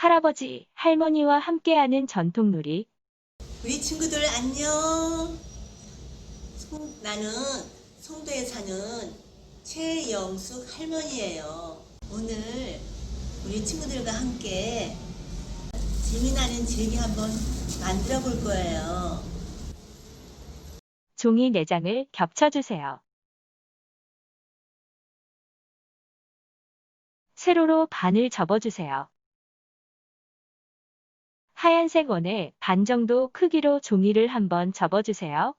할아버지, 할머니와 함께하는 전통놀이. 우리 친구들 안녕. 송- 나는 송도에 사는 최영숙 할머니예요. 오늘 우리 친구들과 함께 재미나는 질기 한번 만들어 볼 거예요. 종이 4장을 겹쳐주세요. 세로로 반을 접어주세요. 하얀색 원에 반 정도 크기로 종이를 한번 접어주세요.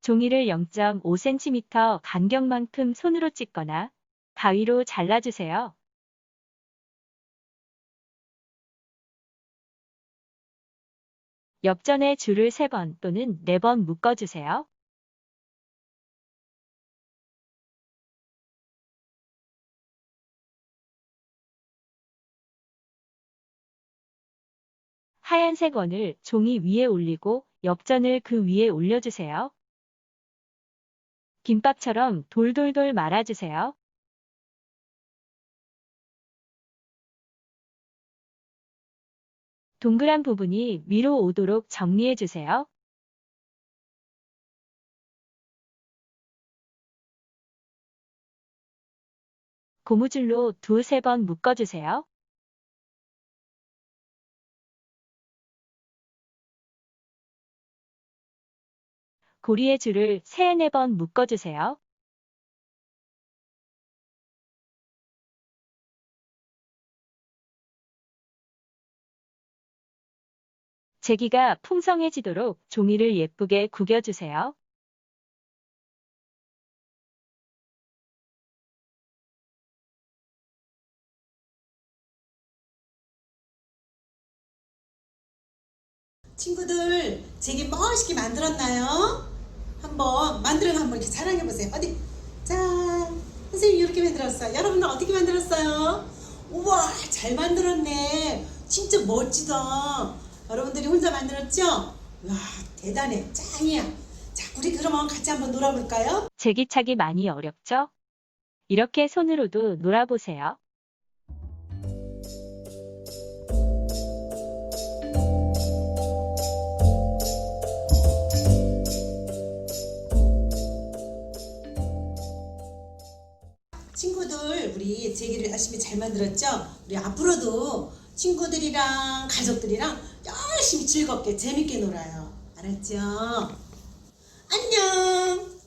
종이를 0.5cm 간격만큼 손으로 찍거나 가위로 잘라주세요. 옆전에 줄을 3번 또는 4번 묶어주세요. 하얀색 원을 종이 위에 올리고 옆전을 그 위에 올려주세요. 김밥처럼 돌돌돌 말아주세요. 동그란 부분이 위로 오도록 정리해주세요. 고무줄로 두세 번 묶어주세요. 고리의 줄을 세네 번 묶어주세요. 제기가 풍성해지도록 종이를 예쁘게 구겨주세요. 친구들 제기 멋있게 만들었나요? 한번 만들어 한번 이렇게 자랑해 보세요. 어디? 짠. 선생님 이렇게 만들었어요. 여러분들 어떻게 만들었어요? 우와 잘 만들었네. 진짜 멋지다. 여러분들이 혼자 만들었죠? 와 대단해. 짱이야. 자 우리 그러면 같이 한번 놀아볼까요? 제기차기 많이 어렵죠? 이렇게 손으로도 놀아보세요. 친구들 우리 제기를 열심히 잘 만들었죠? 우리 앞으로도 친구들이랑 가족들이랑 열심히 즐겁게 재밌게 놀아요. 알았죠? 안녕.